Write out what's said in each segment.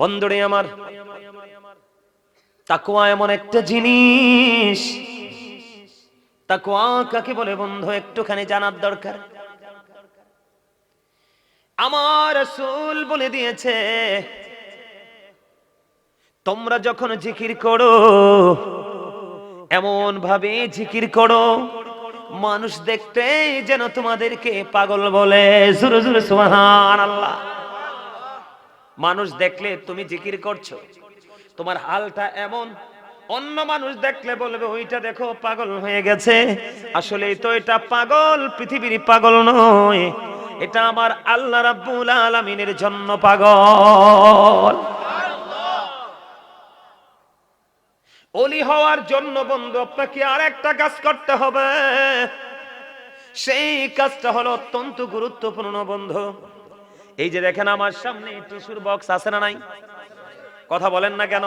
বন্ধুরে আমার তাকুয়া এমন একটা জিনিস তাকুয়া কাকে বলে বন্ধু, একটুখানি জানার দরকার? আমার রাসূল বলে দিয়েছে, তোমরা যখন জিকির করো এমন ভাবে জিকির করো, মানুষ দেখতে যেন তোমাদেরকে পাগল বলে। জুরু জুরু সুবহান আল্লাহ মানুষ দেখলে তুমি জিকির করছ। তোমার হালটা এমন, অন্য মানুষ দেখলে বলবে, ওইটা দেখো, পাগল হয়ে গেছে। আসলে তো এটা পাগল, পৃথিবীর পাগল নয়। এটা আমার আল্লাহ রাব্বুল আলামিনের জন্য পাগল। অলি হওয়ার জন্য বন্ধু, আপনাকে আর একটা কাজ করতে হবে। সেই কাজটা হলো অত্যন্ত গুরুত্বপূর্ণ বন্ধু। এই যে দেখেন আমার সামনে টিস্যুর বক্স আছে না নাই? কথা বলেন না কেন?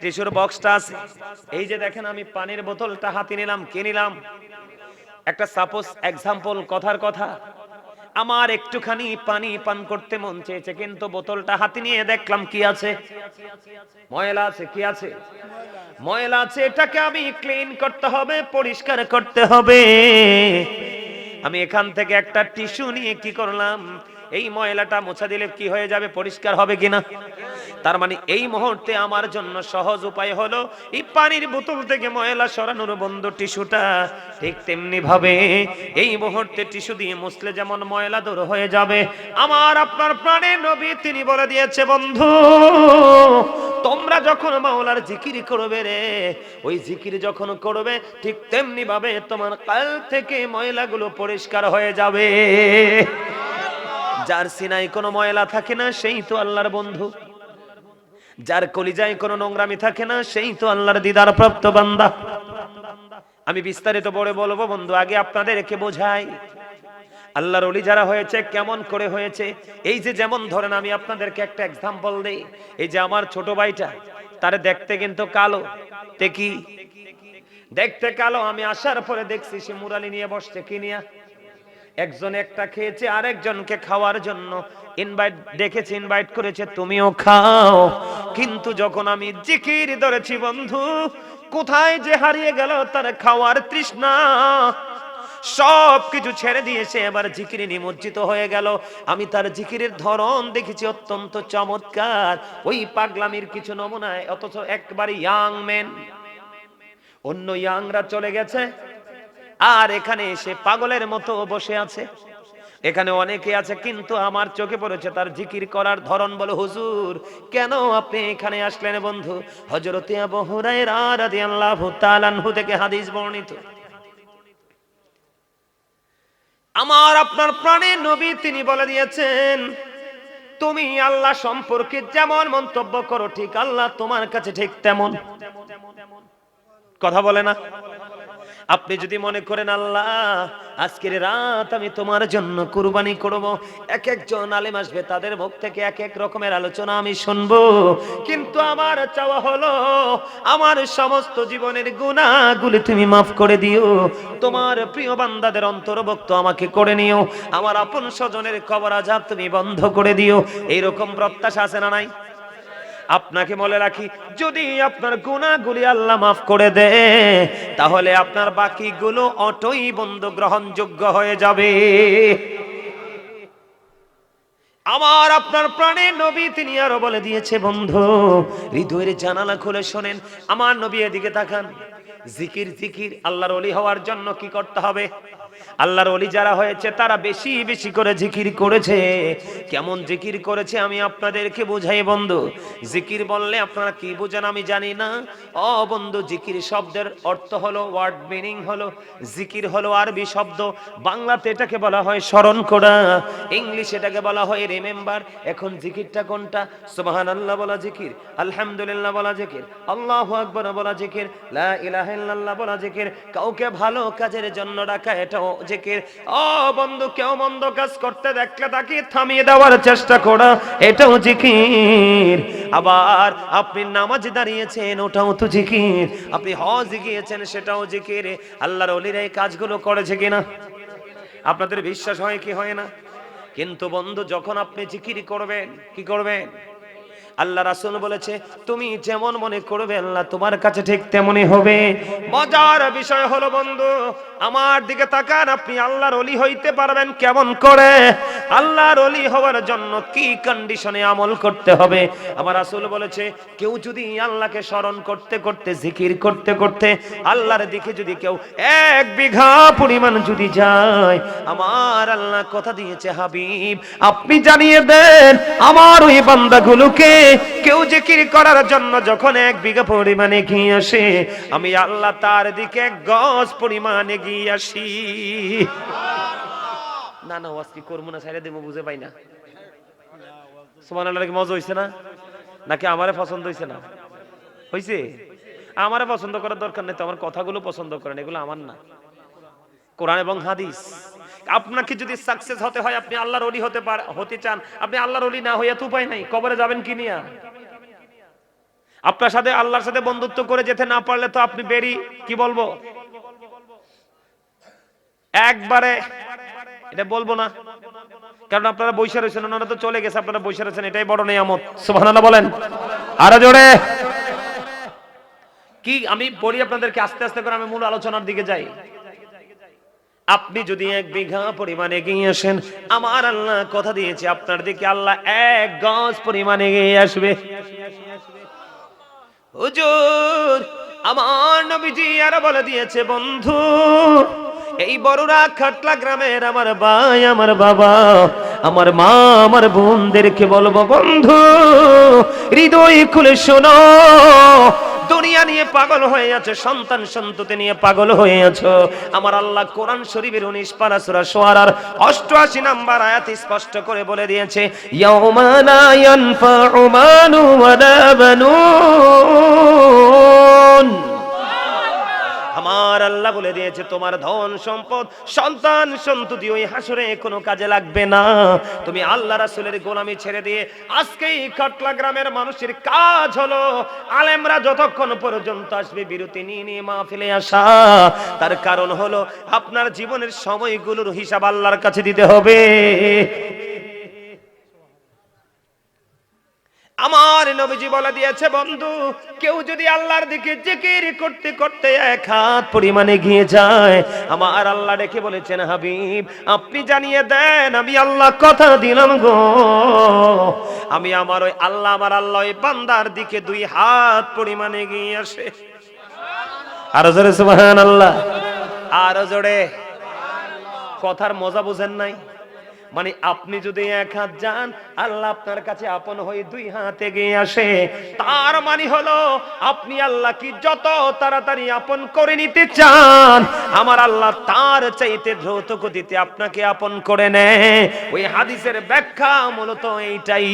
টিস্যুর বক্সটা আছে। এই যে দেখেন আমি পানির বোতলটা হাতে নিলাম, কে নিলাম? একটা সাপোজ এক্সাম্পল, কথার কথা। আমার একটুখানি পানি পান করতে মন চেয়েছে, কিন্তু বোতলটা হাতে নিয়ে দেখলাম কি আছে? ময়লা আছে, কি আছে? ময়লা আছে, এটাকে আমি ক্লিন করতে হবে, পরিষ্কার করতে হবে। আমি এখান থেকে একটা টিস্যু নিয়ে কি করলাম? এই ময়লাটা মোছা দিলে কি হয়ে যাবে? পরিষ্কার হবে কিনা? তার মানে এই মুহূর্তে আমার জন্য সহজ উপায় হলো, এই পানির বোতল থেকে ময়লা সরানোর বন্ধ টিস্যুটা ঠিক তেমনি ভাবে এই মুহূর্তে টিস্যু দিয়ে মুছলে যেমন ময়লা দূর হয়ে যাবে। আমার আপনার প্রাণের নবী তিনি বলে দিয়েছে, বন্ধু, তোমরা যখন মাওলার জিকির করবে রে, ওই জিকির যখন করবে, ঠিক তেমনি ভাবে তোমার কাল থেকে ময়লাগুলো পরিষ্কার হয়ে যাবে। যার সিনাই কোনো ময়লা থাকে না, সেই তো আল্লাহর বন্ধু। যার কলিজায় কোনো নোংরামি থাকে না, সেই তো আল্লাহর দিদার প্রাপ্ত বান্দা। আমি বিস্তারিত বলে বলব, বন্ধু, আগে আপনাদেরকে বোঝাই। আল্লাহর অলি যারা হয়েছে, কেমন করে হয়েছে, এই যে যেমন ধরেন আমি আপনাদেরকে একটা এক্সাম্পল দেই, এই যে আমার ছোট ভাইটা, তারে দেখতে কিন্তু কালো। তে কি? দেখতে কালো, আমি আসার পরে দেখছি সে মুরালি নিয়ে বসছে, কি নিয়া? একজন একটা খেয়েছে, আরেকজনকে খাওয়ার জন্য। ইনভাইট ডেকেছে ইনভাইট করেছে, তুমিও খাও। কিন্তু যখন আমি জিকির ধরেছি, বন্ধু, কোথায় যে হারিয়ে গেল তার খাওয়ার তৃষ্ণা। সব কিছু ছেড়ে দিয়েছে এবার জিকিরে নিমজ্জিত হয়ে গেল। আমি তার জিকিরের ধরন দেখেছি অত্যন্ত চমৎকার। ওই পাগলামির কিছু নমুনায়, অথচ একবারে ইয়াং মেন অন্য ইয়াংরা চলে গেছে। আর এখানে এসে পাগলের মতো বসে আছে। এখানে অনেকে আছে, কিন্তু আমার চোখে পড়েছে তার জিকির করার ধরন বলো, হুজুর, কেন আপনি এখানে আসলেন বন্ধু? আনহু থেকে হাদিস বর্ণিত। আমার, আপনার প্রাণে নবী তিনি বলে দিয়েছেন, তুমি আল্লাহ সম্পর্কে যেমন মন্তব্য করো, ঠিক আল্লাহ তোমার কাছে ঠিক তেমন। কথা বলে না? আপনি যদি মনে করেন, আল্লাহ, আজকের রাত আমি তোমার জন্য কুরবানি করব। এক একজন আলেম আসবে, তাদের মুখ থেকে এক এক রকমের আলোচনা আমি শুনব। কিন্তু আমার চাওয়া হলো, আমার সমস্ত জীবনের গুণাগুলি তুমি মাফ করে দিও। তোমার প্রিয় বান্দাদের অন্তর্ভুক্ত আমাকে করে নিও। আমার আপন স্বজনের খবর আজাব তুমি বন্ধ করে দিও। এইরকম প্রত্যাশা আছে না নাই? আপনাকে বলে রাখি, যদি আপনার গুণাগুলি আল্লাহ মাফ করে দে, তাহলে আপনার বাকিগুলো অটোই বন্ধু গ্রহণযোগ্য হয়ে যাবে। আমার আপনার প্রাণে নবী তিনি আরও বলে দিয়েছে, বন্ধু, হৃদয়ের জানালা খুলে শোনেন, আমার নবী এদিকে তাকান। জিকির জিকির, আল্লাহর অলি হওয়ার জন্য কি করতে হবে? আল্লাহর অলি যারা হয়েছে, তারা বেশি বেশি করে জিকির করেছে। কেমন জিকির করেছে আমি আপনাদেরকে বোঝাই, বন্ধু। জিকির বললে আপনারা কি বুঝেন আমি জানি না। অ বন্ধু, জিকির শব্দের অর্থ হলো ওয়ার্ড মিনিং হলো, জিকির হলো আরবি শব্দ। বাংলাতে এটাকে বলা হয় স্মরণ করা। ইংলিশ এটাকে বলা হয় রিমেম্বার এখন জিকিরটা কোনটা? সুবহান আল্লাহ বলা জিকির, আলহামদুলিল্লাহ বলা জিকির, আল্লাহু আকবার বলা জিকির, লা ইলাহা ইল্লাল্লাহ বলা জিকির। কাউকে ভালো কাজের জন্য ডাকা এটাও জিকির। ও বন্ধু, কেউ মন্দ কাজ করতে দেখলে তাকে থামিয়ে দেওয়ার চেষ্টা এটাও জিকির। আবার আপনি নামাজ দাঁড়িয়েছেন, ওটাও তো জিকির। আপনি হজ গিয়েছেন, সেটাও জিকির। আল্লাহর এই কাজগুলো করেছে কিনা? আপনাদের বিশ্বাস হয় কি হয় না? কিন্তু বন্ধু, যখন আপনি জিকির করবেন, কি করবেন? আল্লাহ রাসূল বলেছে, তুমি যেমন মনে করবে, আল্লাহ তোমার কাছে ঠিক তেমনই হবে। মজার বিষয় হলো বন্ধু, আমার দিকে তাকান, আপনি আল্লাহর অলি হইতে পারবেন কেমন করে? আল্লাহর অলি হওয়ার জন্য কি কন্ডিশনে আমল করতে হবে? আমার রাসূল বলেছে, কেউ যদি আল্লাহকে স্মরণ করতে করতে, জিকির করতে করতে, আল্লাহর দিকে যদি কেউ এক বিঘা পরিমাণ যদি যায়, আমার আল্লাহ কথা দিয়েছে, হাবিব, আপনি জানিয়ে দেন, আমার ওই বান্দাগুলোকে কেউ জিকির করার জন্য যখন এক বিঘা পরিমাণে এগিয়ে আসে, আমি আল্লাহ তার দিকে এক গজ পরিমাণ এগিয়ে আসি। না না ওয়াজ কি করব না সাইডে দেবো, বুঝে পাই না। সুমান আল্লাহ কি মজা হইছে না? নাকি আমারে পছন্দ হইছে না? হইছে? আমারে পছন্দ করার দরকার নেই তো, আমার কথাগুলো পছন্দ করেন, এগুলো আমার না। কোরআন এবং হাদিস। আপনাকে যদি সাকসেস হতে হয়, আপনি আল্লাহর অলি হতে পার হতে চান। আপনি আল্লাহর অলি না হইয়া তো উপায় নাই। কবরে যাবেন কি নিয়া? আপনার সাথে আল্লাহর সাথে বন্ধুত্ব করে যেতে না পারলে তো আপনি বেরি কি বলব? একবারে এটা বলব না। কারণ আপনারা বৈশা রয়েছেন, ওনারা তো চলে গেছে, আপনারা বৈশা রয়েছেন। এটাই বড় নিয়ামত। সুবহানাল্লাহ বলেন। আরও জোরে। কি, আমি বলি আপনাদেরকে, আস্তে আস্তে করে আমি মূল আলোচনার দিকে যাই। আপনি যদি এক বিঘা পরিমাণে এগিয়ে আসেন, আমার আল্লাহ কথা দিয়েছে, আপনার দিকে আল্লাহ এক গজ পরিমাণে এগিয়ে আসবে। হুজুর, আমার নবীজি আরও বলে দিয়েছে, বন্ধু, এই বড়রা খাটলা গ্রামের আমার ভাই, আমার বাবা, আমার মা, আমার বোনদেরকে বলব, বন্ধু, হৃদয় খুলে শোনো দুনিয়া নিয়ে পাগল হয়ে আছে, সন্তান সন্ততি নিয়ে পাগল হয়ে আছো। আমার আল্লাহ কোরআন শরীফের উনিশ পারা সোয়ারার অষ্টআশি নাম্বার আয়াত স্পষ্ট করে বলে দিয়েছে, ইয়াউমা লা ইয়ানফাউ মালু বানুন। আমার আল্লাহ বলে দিয়েছে, তোমার ধন সম্পদ, সন্তান সন্ততি ওই হাসরে কোনো কাজে লাগবে না। তুমি আল্লাহ রাসূলের গোলামি ছেড়ে দিয়ে আজকেই কাটলা গ্রামের মানুষের কাজ হলো, আলেমরা যতক্ষণ পর্যন্ত আসবে, বিরতি নিয়ে নিয়ে মা ফেলে আসা। তার কারণ হলো, আপনার জীবনের সময়গুলোর হিসাব আল্লাহর কাছে দিতে হবে। আমার নবীজি বলে দিয়েছে, বন্ধু, কেউ যদি আল্লাহর দিকে জিকির করতে করতে এক হাত পরিমাণে গিয়ে যায়, আমার আল্লাহ ডেকে বলেছেন, হাবিব, আপনি জানিয়ে দেন, আমি আল্লাহ কথা দিলাম গো। আমি আমার ওই আল্লাহ, আমার আল্লাহ ওই বান্দার দিকে দুই হাত পরিমাণে গিয়ে আসে। আরও জোরে সুবহান আল্লাহ আরও জোরে। কথার মজা বুঝেন নাই? মানে আপনি যদি এক হাত যান, আল্লাহ আপনার কাছে আপন হয়ে দুই হাত এগিয়ে আসে। তার মানে হলো, আপনি আল্লাহ কি যত তাড়াতাড়ি আপন করে নিতে চান, আমার আল্লাহ তার চাইতে দ্রুত গতিতে আপনাকে আপন করে নেয়। ওই হাদিসের ব্যাখ্যা মূলত এইটাই।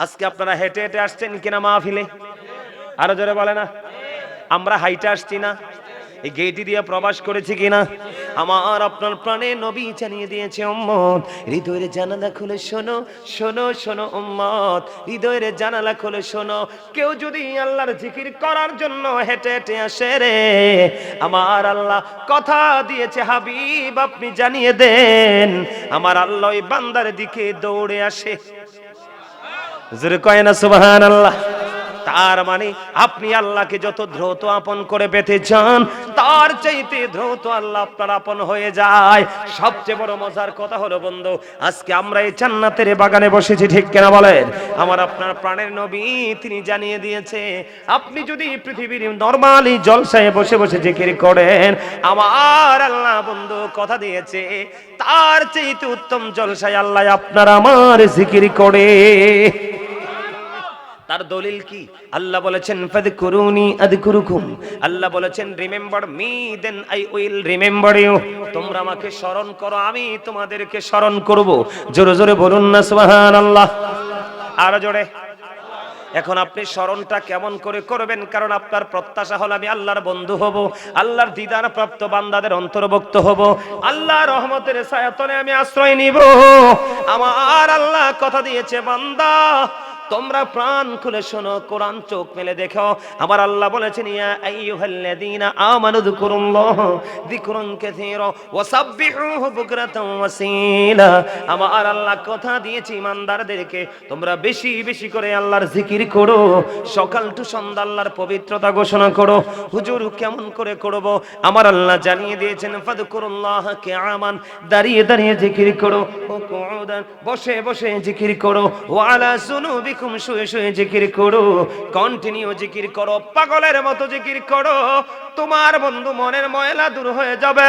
আজকে আপনারা হেঁটে হেঁটে আসছেন কিনা মাহফিলে? আরও জোরে বলে না? আমরা হাইটে আসছি না। এই গেটি দিয়ে প্রবাস করেছি কিনা? আমার আপনার প্রাণে নবী জানিয়ে দিয়েছে, উম্মত। হৃদয়ের জানালা খুলে শোনো শোনো শোনো, উম্মত। হৃদয়ের জানালা খুলে শোনো। কেউ যদি আল্লাহর জিকির করার জন্য হেঁটে হেঁটে আসে রে, আমার আল্লাহ কথা দিয়েছে, হাবিব, আপনি জানিয়ে দেন, আমার আল্লাহ বান্দার দিকে দৌড়ে আসে। জোরে কয় না সুবহান আল্লাহ তার মানে আপনি আল্লাহকে যত দ্রুত আপন করে পেতে চান, তার চাইতে দ্রুত আল্লাহ আপনার আপন হয়ে যায়। সবচেয়ে বড় মজার কথা হলো, বন্ধু, আজকে আমরা এই জান্নাতের বাগানে বসেছি, ঠিক কেনা বলেন? আমার আপনার প্রাণের নবী, তিনি জানিয়ে দিয়েছে, আপনি যদি পৃথিবীর নরমালি জলসায় বসে বসে জিকির করেন, আমার আল্লাহ বন্ধু কথা দিয়েছে, তার চাইতে উত্তম জলসায় আল্লাহ আপনার আমার জিকির করে। তার দলিল কি? আল্লাহ বলেছেন, ফাদকুরুনি আযকুরুকুম আল্লাহ বলেছেন, remember me then I will remember you. তোমরা আমাকে স্মরণ করো, আমি তোমাদেরকে স্মরণ করব। জোরে জোরে বলুন না, সুবহানাল্লাহ। আর জোরে। এখন আপনি স্মরণটা কেমন করে করবেন? কারণ আপনার প্রত্যাশা হল আমি আল্লাহর বন্ধু হব, আল্লাহর দিদার প্রাপ্ত বান্দাদের অন্তর্ভুক্ত হব। আল্লাহ রহমতের ছায়াতলে আমি আশ্রয় নিব। আমার আল্লাহ কথা দিয়েছে, বান্দা তোমরা প্রাণ খুলে শোনো, কোরআন চোখ মেলে দেখো। আমার আল্লাহ বলেছেন, ইয়া আইয়ুহাল্লাযীনা আমানু কাসীরা বুকরাতাও ওয়াসীলা আমার আল্লাহ কথা দিয়েছে ইমানদারদেরকে, তোমরা বেশি বেশি করে আল্লাহর জিকির করো, সকাল টু সন্ধ্যা আল্লাহর পবিত্রতা ঘোষণা করো, হুজুর কেমন করে করব? আমার আল্লাহ জানিয়ে দিয়েছেন ফাদকুরুল্লাহ কিয়ামান, দাঁড়িয়ে দাঁড়িয়ে জিকির করো, ও কুউদান, বসে বসে জিকির করো ওয়ালা সুনুবিকুম শুয়ে শুয়ে জিকির করো কন্টিনিউ জিকির করো, পাগলের মতো জিকির করো। তোমার বন্ধু মনের ময়লা দূর হয়ে যাবে,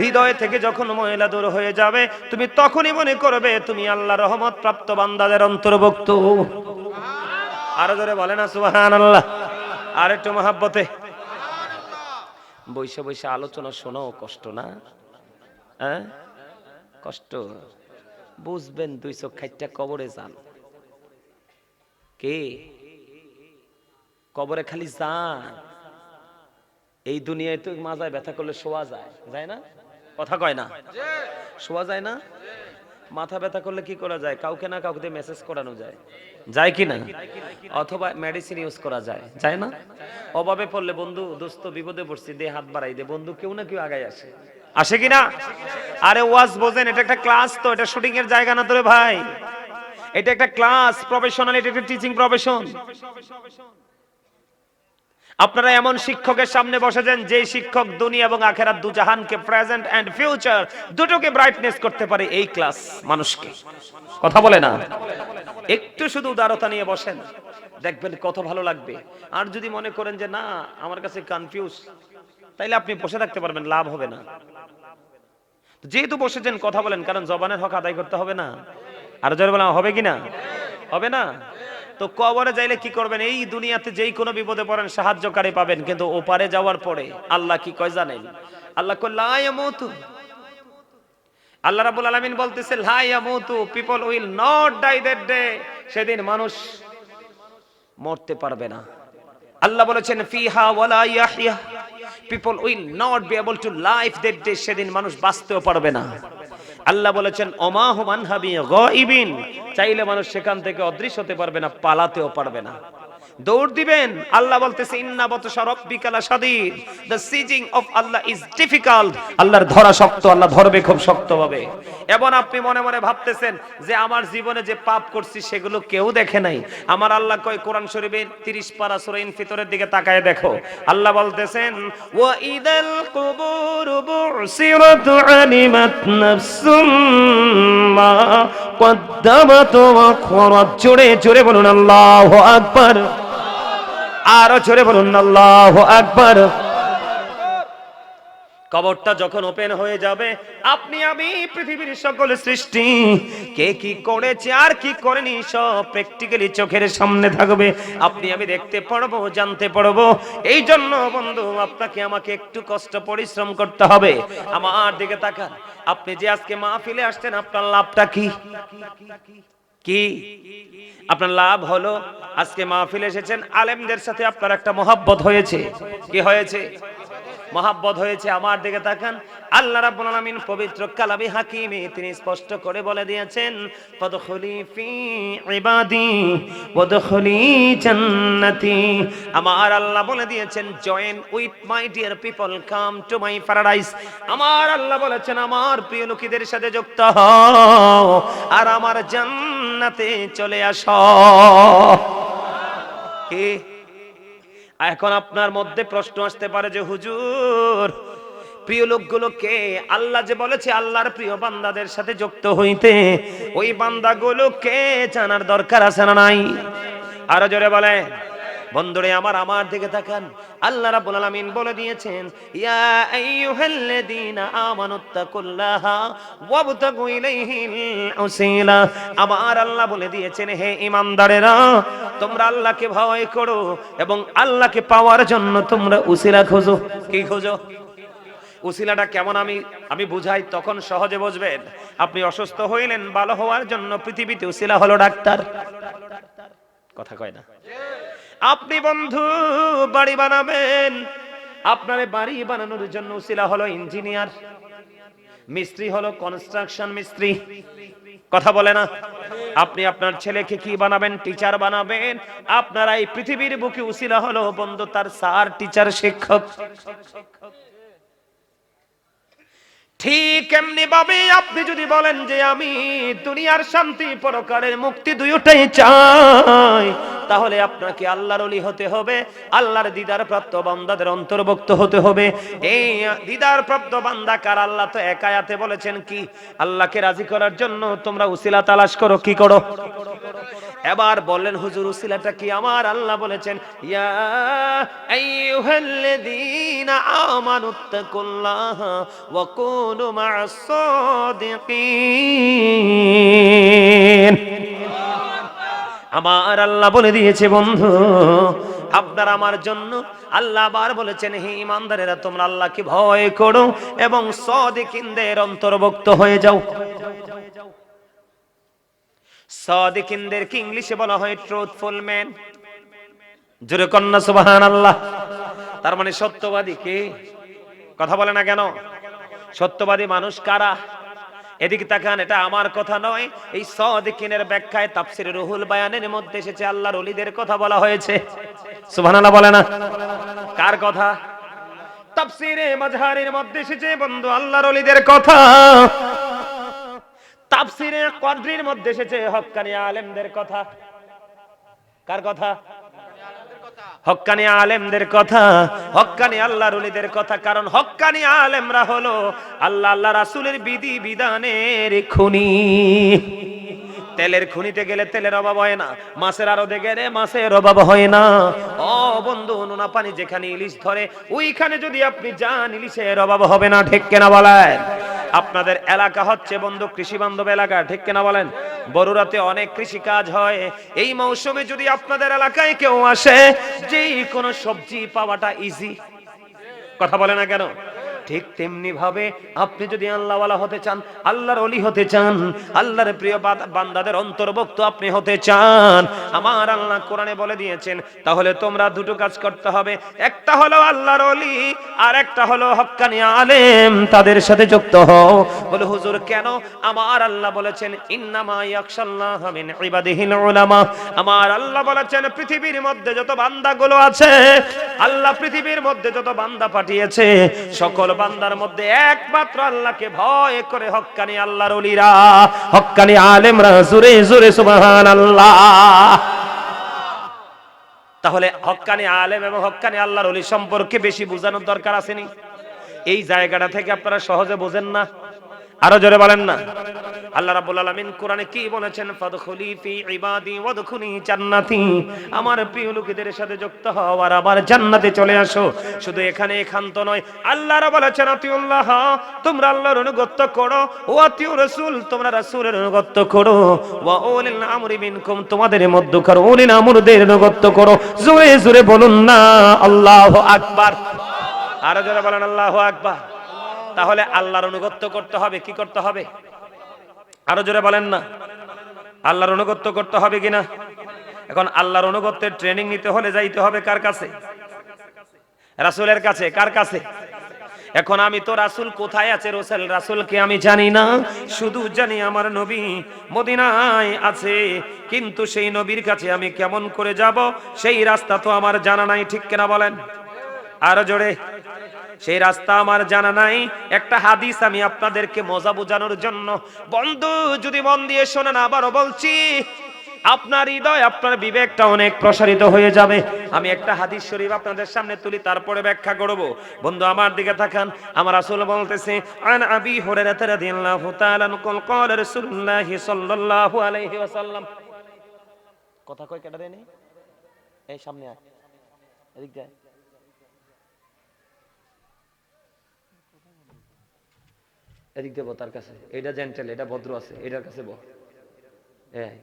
হৃদয় থেকে যখন ময়লা দূর হয়ে যাবে, তুমি তখনই মনে করবে, তুমি আল্লাহ রহমত প্রাপ্ত বান্দাদের অন্তর্ভুক্ত। আরও জোরে বলে না সুবাহান আল্লাহ আর একটু মহাব্বতে। বৈশে বৈশে আলোচনা শোনো, কষ্ট না? হ্যাঁ? কষ্ট? বুঝবেন, দুই চোখ খাইটা কবরে যান। কে? কবরে খালি যান এই দুনিয়ায় তো মাজায় ব্যথা করলে শোয়া যায়। যায় না? কথা কয় না? শোয়া যায় না? মাথা ব্যথা করলে কি করা যায়? কাউকে না কাউকে মেসেজ করানো যায়। যায় কি না? অথবা মেডিসিন ইউজ করা যায়। যায় না? অভাবে পড়লে বন্ধু, দোস্ত, বিপদে পড়ছি, দে হাত বাড়াই দে। বন্ধু কেউ না কেউ আগায় আসে। আসে কি না? আরে ওয়াজ বোঝেন, এটা একটা ক্লাস তো, এটা শুটিং এর জায়গা না তোরে ভাই। এটা একটা ক্লাস প্রফেশনাল এটা একটা টিচিং প্রফেশন আপনারা এমন শিক্ষকের সামনে বসেছেন যে শিক্ষক দুনিয়া এবং আখেরাত দু জাহানকে প্রেজেন্ট এন্ড ফিউচার দুটোকে ব্রাইটনেস করতে পারে এই ক্লাস মানুষকে। কথা বলে না? একটু শুধু উদারতা নিয়ে বসেন, দেখবেন কত ভালো লাগবে। আর যদি মনে করেন যে, না, আমার কাছে কনফিউজ তাইলে আপনি বসে থাকতে পারবেন, লাভ হবে না। যেহেতু বসেছেন, কথা বলেন, কারণ জবানের হক আদায় করতে হবে না। আর জোরে বলা হবে কি না? হবে না? তো কবরে যাইলে কি করবেন? এই দুনিয়াতে যেই কোনো বিপদে পড়েন, সাহায্যকারী পাবেন। কিন্তু ওপারে যাওয়ার পরে আল্লাহ কি কয় জানেন? আল্লাহ ইয়ামুতু। আল্লাহ রাব্বুল আলামিন বলতেছে, লা ইয়ামুতু people will not die that day সেদিন মানুষ মরতে পারবে না। আল্লাহ বলেছেন, ফিহা ওয়ালা ইয়াহইয়া। People will not be able to life that day সেদিন মানুষ বাঁচতেও পারবে না। আল্লাহ বলেছেন অমাহ হাবি গাইবিন চাইলে মানুষ সেখান থেকে অদৃশ্য হতে পারবে না, পালাতেও পারবে না। দৌড় দিবেন। আল্লাহ বলতেছে, ইন্না বতশা রাব্বিকালা শাদীদ the seizing of Allah is difficult আল্লাহর ধরা শক্ত, আল্লাহ ধরবে খুব শক্তভাবে এবং আপনি মনে মনে ভাবতেছেন যে, আমার জীবনে যে পাপ করছি সেগুলো কেউ দেখে নাই। আমার আল্লাহ কয়, কোরআন শরীফের 30 পারা সূরা ইনফিতরের দিকে তাকায় দেখো। আল্লাহ বলতেছেন, ওয়া ইদাল কুবুর বুসিরাত আলিমাত নাফসুম মা কদ্দামাত ওয়া খরাত। জোরে জোরে বলুন, আল্লাহু আকবার। আরও জোরে বলুন, আল্লাহ আকবার। কবরটা যখন ওপেন হয়ে যাবে, আপনি, আমি, পৃথিবীর সকল সৃষ্টি, কে কি করেছে, আর কি করেনি, সব প্র্যাকটিক্যালি চোখের সামনে থাকবে। আপনি, আমি দেখতে পারব জানতে পারব এই জন্য বন্ধু, আপনাকে, আমাকে একটু কষ্ট, পরিশ্রম করতে হবে। আমার দিকে তাকান। আপনি যে আজকে মাহফিলে আসছেন, আপনার লাভটা কি? কি? আপনার লাভ হলো, আজকে মাহফিল এসেছেন, আলেমদের সাথে আপনার একটা মহাব্বত হয়েছে। কি হয়েছে? মহাব্বত হয়েছে আমার দিকে তাকান। আল্লাহ রাব্বুল আলামিন পবিত্র কালামে হাকিমে তিনি স্পষ্ট করে বলে দিয়েছেন, পদখলি ফি ইবাদি ওয়াদখলি জান্নাতি। আমার আল্লাহ বলে দিয়েছেন join with my dear people come to my paradise আমার আল্লাহ বলেছেন, আমার প্রিয় লোকেদের সাথে যুক্ত হও আর আমার জান্নাতে চলে আসো। কি? এখন আপনার মধ্যে প্রশ্ন আসতে পারে যে, হুজুর, প্রিয় লোকগুলোকে আল্লাহ যে বলেছে, আল্লাহর প্রিয় বান্দাদের সাথে যুক্ত হইতে, ওই বান্দাগুলোকে জানার দরকার আছে না নাই? আরও জোরে বলে বন্ধুরে আমার আমার দিকে তাকান। আল্লাহ রাব্বুল আলামিন বলে দিয়েছেন, ইয়া আইয়ুহাল্লাযীনা আমানুত্তাকুল্লাহা ওয়াবতাগু ইলাইহিল উসিলা। আমার আল্লাহ বলে দিয়েছেন, হে ঈমানদারেরা তোমরা আল্লাহকে ভয় করো এবং আল্লাহকে পাওয়ার জন্য তোমরা উসিলা খোঁজো। কি খোঁজো? উসিলাটা কেমন আমি আমি বুঝাই, তখন সহজে বুঝবেন। আপনি অসুস্থ হইলেন, ভালো হওয়ার জন্য পৃথিবীতে উসিলা হলো ডাক্তার। কথা কয় না। আপনি বন্ধু, বাড়ি বানাবেন। আপনার বাড়ি বানানোর জন্য উসিলা হলো ইঞ্জিনিয়ার, মিস্ত্রি হলো কনস্ট্রাকশন মিস্ত্রি। কথা বলে না? আপনি আপনার ছেলেকে কি বানাবেন? টিচার বানাবেন। আপনারা এই পৃথিবীর বুকে উসিলা হলো বন্ধু তার স্যার টিচার শিক্ষক। ঠিক এমনি ভাবে আপনি যদি বলেন যে আমি দুনিয়ার শান্তি পরকালের মুক্তি দুইটাই চাই তাহলে আপনাকে আল্লাহর অলি হতে হবে, আল্লাহর দিদার প্রাপ্ত বান্দাদের অন্তর্ভুক্ত হতে হবে। এই দিদার প্রাপ্ত বান্দা কার? আল্লাহ তো একায়াতে বলেছেন কি, আল্লাহকে রাজি করার জন্য তোমরা উসিলা তালাশ করো, কি করো? এবার বললেন, হুজুর, উসিলাটা কি আমার? আল্লাহ বলেছেন, ইয়া আইয়ুহাল্লাযীনা আমানুত্তাকুল্লাহ ওয়া কুনু মা'আস সাদিকিন আমার আল্লাহ বলে দিয়েছে, বন্ধু। আপনার আমার জন্য আল্লাহ আবার বলেছেন, হে ইমানদারেরা, তোমরা আল্লাহকে ভয় করো এবং সদিকিনদের অন্তর্ভুক্ত হয়ে যাও। সাদিকিনদেরকে ইংলিশে বলা হয় ট্রুথফুল ম্যান জোরে কন্যা সুবহান আল্লাহ তার মানে সত্যবাদী কে? কথা বলে না কেন? সত্যবাদী মানুষ কারা? এদিকে তাকান, এটা আমার কথা নয়। এই সদিকিনের ব্যাখ্যায় তাফসির রুহুল বায়ানের মধ্যে এসেছে আল্লাহর ওলিদের কথা বলা হয়েছে। সুবহানাল্লাহ বলে না? কার কথা? তাফসিরে মাজহারের মধ্যে এসেছে, বন্ধু, আল্লাহর ওলিদের কথা। তাফসিরে কদরির মধ্যে এসেছে, হক্কানি আলেমদের কথা। কার কথা? হক্কানি আলেমদের কথা, হক্কানি আল্লাহর ওলিদের কথা, কারণ হক্কানি আলেমরা হলো আল্লাহ আল্লাহ রাসূলের বিধি বিধানের খুনি। তেলের খুনিতে গেলে তেলের অভাব হয় না, মাছের আড়তে গেলে মাছের অভাব হয় না। ও বন্ধু, নোনা পানি যেখানে ইলিশ ধরে, ওইখানে যদি আপনি যান, ইলিশের অভাব হবে না, ঠিক কেনা বলেন? আপনাদের এলাকা হচ্ছে বন্ধু কৃষি বান্ধব এলাকা, ঠিক কেনা বলেন? বড়ুরাতে অনেক কৃষি কাজ হয়। এই মৌসুমে যদি আপনাদের এলাকায় কেউ আসে, যেই কোনো সবজি পাওয়াটা ইজি কথা বলে না কেন? ঠিক তেমনি ভাবে আপনি যদি আল্লাহওয়ালা হতে চান, আল্লাহর অলি হতে চান, আল্লাহর প্রিয় বান্দাদের অন্তর্ভুক্ত আপনি হতে চান, আমার আল্লাহ কোরআনে বলে দিয়েছেন, তাহলে তোমরা দুটো কাজ করতে হবে। একটা হলো আল্লাহর অলি আর একটা হলো হক্কানি আলেম, তাদের সাথে যুক্ত হও। বলে, হুজুর, কেন? আমার আল্লাহ বলেছেন, ইন্নামা ইয়াখশাল্লাহ মিন ইবাদিহিল উলামা। আমার আল্লাহ বলেছেন, পৃথিবীর মধ্যে যত বান্দাগুলো আছে, আল্লাহ পৃথিবীর মধ্যে যত বান্দা পাঠিয়েছে, সকল বান্দার মধ্যে একমাত্র আল্লাহকে ভয় করে হক্কানি আল্লাহর ওলিরা। হক্কানি আলেমরা জুরে, জোরে, সুবহানাল্লাহ। তাহলে হক্কানি আলেম এবং হক্কানি আল্লাহর ওলি সম্পর্কে বেশি বোঝানোর দরকার আসেনি এই জায়গাটা থেকে আপনারা সহজে বোঝেন না। আরও জোরে বলেন না। আল্লাহ রাব্বুল আলামিন কোরআনে কি বলেছেন? ফাদখুলি ফি ইবাদি ওয়াদখুলি জান্নাতি। আমার প্রিয় লোকেদের সাথে যুক্ত হও আর আমার জান্নাতে চলে আসো। শুধু এখানে একান্ত নয় আল্লাহরা বলেছেন, আতিউল্লাহ, তোমরা আল্লাহর অনুগত্য করো। ও আতিউ রাসূল, তোমরা রাসূলের অনুগত্য করো। ওয়া উলিল আমরি মিনকুম, তোমাদের মধ্যকার উলিল আমরদের অনুগত্য করো। জোরে জোরে বলুন না, আল্লাহু আকবার। আরও জোরে বলেন, আল্লাহু আকবার। তাহলে আল্লাহর অনুগত্য করতে হবে, কি করতে হবে? আরও জোরে বলেন না। আল্লাহর অনুগত্য করতে হবে কিনা? এখন আল্লাহর অনুগত্যের ট্রেনিং নিতে হলে যাইতে হবে কার কাছে? রাসূলের কাছে, কার কাছে? এখন আমি তো রাসূল কোথায় আছে রসুল? রাসূলকে আমি জানি না, শুধু জানি আমার নবী মদিনায় আছে। কিন্তু সেই নবীর কাছে আমি কেমন করে যাব? সেই রাস্তা তো আমার জানা নাই, ঠিক কেনা বলেন? আরও জোরে। সেই রাস্তা আমার জানা নাই। একটা হাদিস আমি আপনাদেরকে মজা বোঝানোর জন্য। বন্ধু, যদি মন দিয়ে শোনেন, আবারও বলছি, আপনার হৃদয়, আপনার বিবেকটা অনেক প্রসারিত হয়ে যাবে। আমি একটা হাদিস শরীফ আপনাদের সামনে তুলি, তারপরে ব্যাখ্যা করব। বন্ধু, আমার দিকে তাকান। আমার আসল বলতেছে, আন আবি হুরায়রা রাদিয়াল্লাহু তাআলা কল কল রাসূলুল্লাহ সাল্লাল্লাহু আলাইহি ওয়াসাল্লাম। কথা কই কেটা দেনি এই সামনে আয়। এদিক যায় এদিক দেবো তার কাছে। এটা জেন্টেল এটা ভদ্র আছে এটার কাছে এই,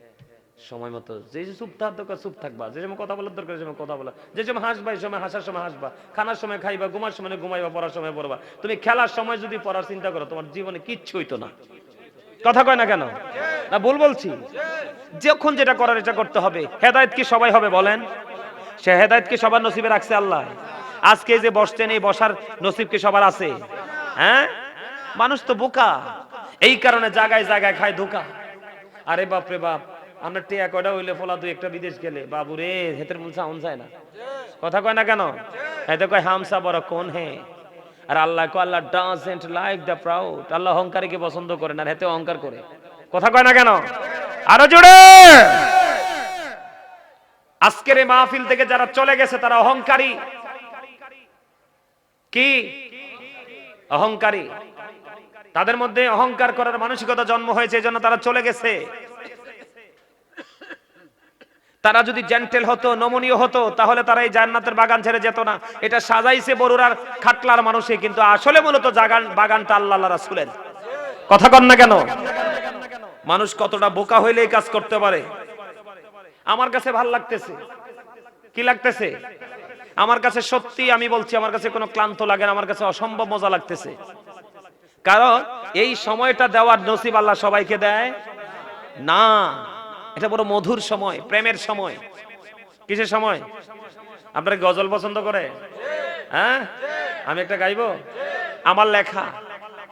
সময় মতো। যে চুপ থাকার দরকার চুপ থাকবা। যে সময় কথা বলার দরকার সময় কথা বলা। যে সময় হাসবা এই সময় হাসার সময় হাসবা। খানার সময় খাইবা ঘুমার সময় ঘুমাইবা পড়ার সময় পড়বা। তুমি খেলার সময় যদি পড়ার চিন্তা করো তোমার জীবনে কিচ্ছু হইতো না। কথা কয় না কেন? না ভুল বলছি। যখন যেটা করার এটা করতে হবে হেদায়ত কি সবাই হবে বলেন? সে হেদায়েত কি সবার নসিবে রাখছে আল্লাহ? আজকে যে বসছেন এই বসার নসিব কি সবার আছে? হ্যাঁ? মানুষ তো বোকা। এই কারণে জায়গায় জায়গায় খায় ধোকা। আরে বাপ রে বাপ, আমরা টিয়া কয়টা হইলে ফলা দুই একটা বিদেশ গেলে? বাবু রে হেতের মূল সাউন্ড যায় না। কথা কয় না কেন? এতে কয়, হামসা বড় কোন হে? আর আল্লাহ কয়, আল্লাহ ডাজেন্ট লাইক দ্য প্রাউড। আল্লাহ অহংকারীকে পছন্দ করে না হেতে অহংকার করে। কথা কয় না কেন? আরও জোরে! আজকের এই মাহফিল থেকে যারা চলে গেছে, তারা অহংকারী। কি? অহংকারী। তাদের মধ্যে অহংকার করার মানসিকতা জন্ম হয়েছে এই জন্য তারা চলে গেছে। তারা যদি জেন্টেল হতো, নমনীয় হতো, তাহলে তারা এই জান্নাতের বাগান ছেড়ে যেত না। এটা সাজাইছে বড়ুরার খাটলার মানুষে, কিন্তু আসলে মূলত জাগান বাগানটা আল্লাহ রাসুলের। কথা কন না কেন? মানুষ কতটা বোকা হইলে এই কাজ করতে পারে। আমার কাছে ভালো লাগতেছে। কি লাগতেছে? আমার কাছে সত্যি আমি বলছি, আমার কাছে কোনো ক্লান্ত লাগে না, আমার কাছে অসম্ভব মজা লাগতেছে। কারণ এই সময়টা দেওয়ার নসিব আল্লাহ সবাইকে দেয় না। এটা বড় মধুর সময়, প্রেমের সময়। কিসের সময়? আপনার গজল পছন্দ করে? হ্যাঁ? আমি একটা গাইবো? আমার লেখা,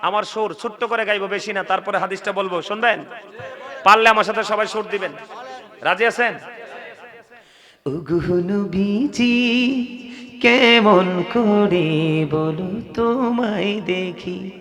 আমার সুর, ছোট্ট করে গাইবো বেশি না, তারপরে হাদিসটা বলব, শুনবেন? পারলে আমার সাথে সবাই সুর দিবেন। রাজি আছেন? বিজি কেমন করে বলো তোমায় দেখি।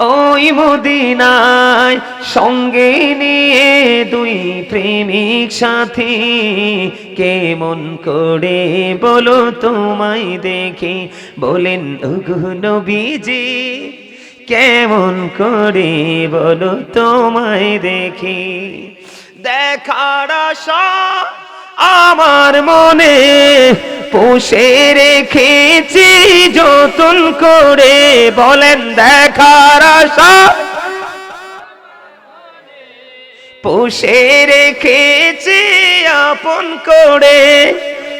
ওই মদিনায় সঙ্গে নিয়ে দুই প্রেমিক সাথী। কেমন করে বলো তোমায় দেখি? বলেন নবীজি, কেমন করে বলো তোমায় দেখি? দেখার আশা আমার মনে পুষে রেখেছি, যতন করে বলেন দেখার আশা। পুষে রেখেছি, আপন করে।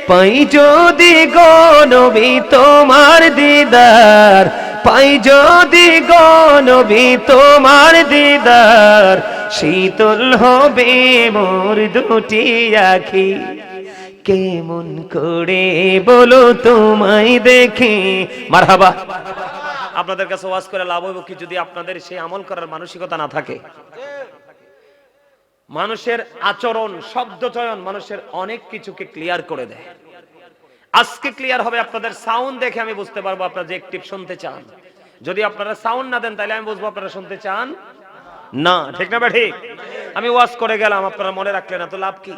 পাই যদি গনবি তোমার দিদার, পাই যদি গনবি তোমার দিদার, শীতল হবে মোর দুটি আখি। কেমন করে বলো তোমায় দেখি। মারহাবা। আপনাদের কাছে ওয়াজ করে লাভ হইব কি যদি আপনাদের সেই আমল করার মানসিকতা না থাকে? মানুষের আচরণ, শব্দ চয়ন মানুষের অনেক কিছুকে ক্লিয়ার করে দেয়। আজকে ক্লিয়ার হবে আপনাদের সাউন্ড দেখে আমি বুঝতে পারব আপনারা যে একটিভ শুনতে চান। যদি আপনারা সাউন্ড না দেন, তাহলে আমি বুঝব আপনারা শুনতে চান? না, ঠিক না বা ঠিক। আমি ওয়াজ করে গেলাম, আপনারা মনে রাখলেন না তো লাভ কি?